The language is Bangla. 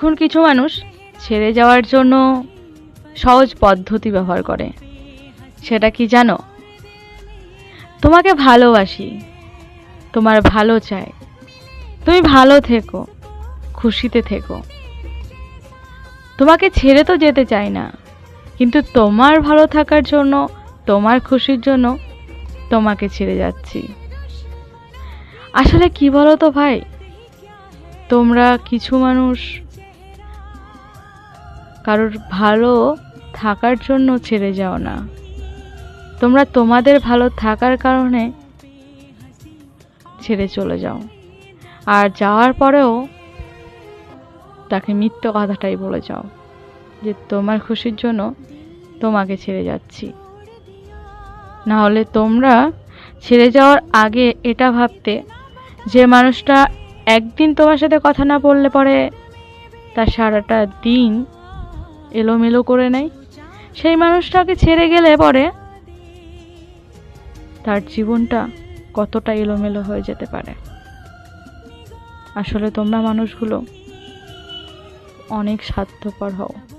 এখন কিছু মানুষ ছেড়ে যাওয়ার জন্য সহজ পদ্ধতি ব্যবহার করে। সেটা কি জানো? তোমাকে ভালোবাসি, তোমার ভালো চাই। তুমি ভালো থেকো, খুশিতে থেকো। তোমাকে ছেড়ে তো যেতে চাই না, কিন্তু তোমার ভালো থাকার জন্য, তোমার খুশির জন্য তোমাকে ছেড়ে যাচ্ছি। আসলে কি বলো তো ভাই? তোমরা কিছু মানুষ কারোর ভালো থাকার জন্য ছেড়ে যাও না। তোমরা তোমাদের ভালো থাকার কারণে ছেড়ে চলে যাও। আর যাওয়ার পরেও তাকে মিথ্য কথাটাই বলে যাও যে, তোমার খুশির জন্য তোমাকে ছেড়ে যাচ্ছি। না হলে তোমরা ছেড়ে যাওয়ার আগে এটা ভাবতে যে, মানুষটা একদিন তোমার সাথে কথা না বললে পরে তার সারাটা দিন এলোমেলো করে নেয়। সেই মানুষটাকে ছেড়ে গেলে পরে তার জীবনটা কতটা এলোমেলো হয়ে যেতে পারে। আসলে তোমরা মানুষগুলো অনেক স্বার্থপর হও।